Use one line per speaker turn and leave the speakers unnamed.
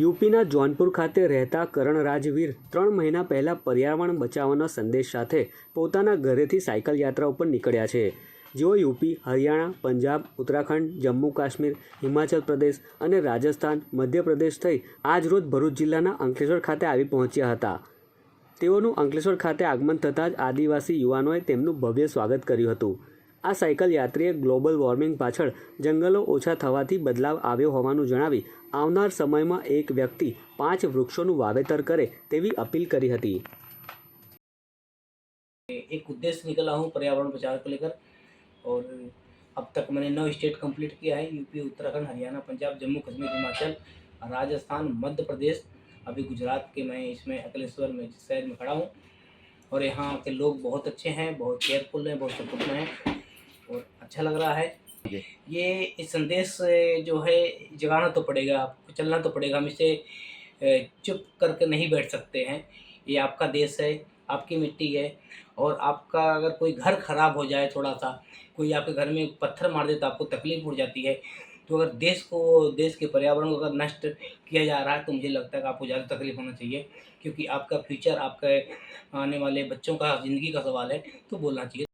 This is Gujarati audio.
યુપીના જોનપુર ખાતે રહેતા કરણ રાજવીર ત્રણ મહિના પહેલાં પર્યાવરણ બચાવવાનો સંદેશ સાથે પોતાના ઘરેથી સાયકલ યાત્રા ઉપર નીકળ્યા છે જેઓ યુપી હરિયાણા પંજાબ ઉત્તરાખંડ જમ્મુ કાશ્મીર હિમાચલ પ્રદેશ અને રાજસ્થાન મધ્યપ્રદેશ થઈ આજરોજ ભરૂચ જિલ્લાના અંકલેશ્વર ખાતે આવી પહોંચ્યા હતા તેઓનું અંકલેશ્વર ખાતે આગમન થતાં જ આદિવાસી યુવાનોએ તેમનું ભવ્ય સ્વાગત કર્યું હતું આ સાયકલ યાત્રીએ ગ્લોબલ વોર્મિંગ પાછળ જંગલો ઓછા થવાથી બદલાવ આવ્યો હોવાનું જણાવી આવનાર સમયમાં એક વ્યક્તિ પાંચ વૃક્ષોનું વાવેતર કરે તેવી અપીલ કરી હતી
એક ઉદ્દેશ નીકળ્યો હું પર્યાવરણ પ્રચારક લેકર ઓર અબ તક મેને નો સ્ટેટ કમ્પલીટ કિયા હે યુપી ઉત્તરાખંડ હરિયાણા પંજાબ જમ્મુ કાશ્મીર ઉમચ્છલ રાજસ્થાન મધ્યપ્રદેશ અભી ગુજરાત કે મે ઇસમે અકલેશ્વર મે શહેર મે ખડા હું ઓર યહા કે લોગ બહોત અચ્છે હે બહોત કેરફુલ હે બહોત ખુશમંદ હે अच्छा लग रहा है ये इस संदेश जो है जगाना तो पड़ेगा आपको चलना तो पड़ेगा हम इसे चुप करके नहीं बैठ सकते हैं ये आपका देश है आपकी मिट्टी है और आपका अगर कोई घर खराब हो जाए थोड़ा सा कोई आपके घर में पत्थर मार दे तो आपको तकलीफ उड़ जाती है तो अगर देश को देश के पर्यावरण को अगर नष्ट किया जा रहा है तो मुझे लगता है कि आपको ज़्यादा तकलीफ होना चाहिए क्योंकि आपका फ्यूचर आपके आने वाले बच्चों का ज़िंदगी का सवाल है तो बोलना चाहिए